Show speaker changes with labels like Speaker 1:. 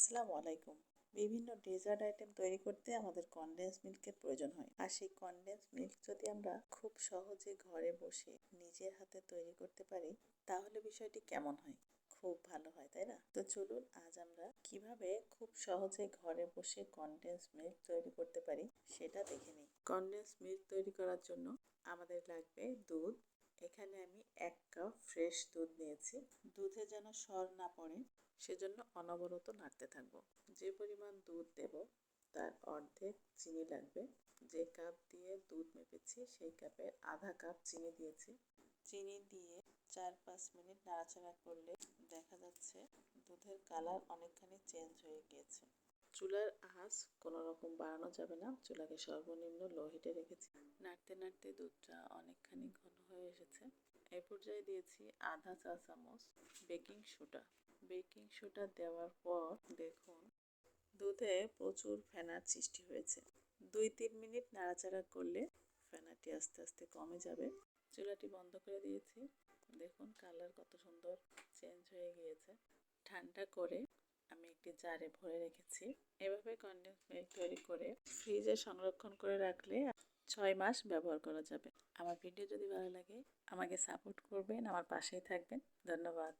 Speaker 1: আসসালামু আলাইকুম। বিভিন্ন ডেজার্ট আইটেম তৈরি করতে আমাদের কনডেন্স মিল্কের প্রয়োজন হয়। আর সেই কনডেন্স মিল্ক যদি আমরা খুব সহজে ঘরে বসে নিজের হাতে তৈরি করতে পারি, তাহলে বিষয়টি কেমন হয়? খুব ভালো হয়, তাই না? তো চলুন আজ আমরা কীভাবে খুব সহজে ঘরে বসে কনডেন্স মিল্ক তৈরি করতে পারি, সেটা দেখে নিই। কনডেন্স মিল্ক তৈরি করার জন্য আমাদের লাগবে দুধ এখানে আমি এক কাপ ফ্রেশ দুধ নিয়েছি। দুধে যেন সর না পড়ে, সেজন্য অনবরত নাড়তে থাকব। যে পরিমাণ দুধ দেব, তার অর্ধেক চিনি লাগবে। যে কাপ দিয়ে দুধ মেপেছি, সেই কাপের আধা কাপ চিনি দিয়েছি। চিনি দিয়ে চার পাঁচ মিনিট নাড়াচাড়া করলে দেখা যাচ্ছে দুধের কালার অনেকখানি চেঞ্জ হয়ে গিয়েছে। চুলার আঁচ কোনো রকম বাড়ানো যাবে না। চুলাকে সর্বনিম্ন লো হিটে রেখেছি। নাড়তে নাড়তে দুধটা অনেকখানি ঘন হয়ে এসেছে। এ পর্যায়ে দিয়েছি আধা চা চামচ বেকিং সোডা। বেকিং সোডা দেওয়ার পর দেখুন, দুধে প্রচুর ফেনার সৃষ্টি হয়েছে। দুই তিন মিনিট নাড়াচাড়া করলে ফেনাটি আস্তে আস্তে কমে যাবে। চুলাটি বন্ধ করে দিয়েছি। দেখুন কালার কত সুন্দর চেঞ্জ হয়ে গিয়েছে। ঠান্ডা করে আমি একটি জারে ভরে রেখেছি। এভাবে কন্ডেন্স মিল্ক তৈরি করে ফ্রিজে সংরক্ষণ করে রাখলে ছয় মাস ব্যবহার করা যাবে। আমার ভিডিও যদি ভালো লাগে, আমাকে সাপোর্ট করবেন, আমার পাশেই থাকবেন। ধন্যবাদ।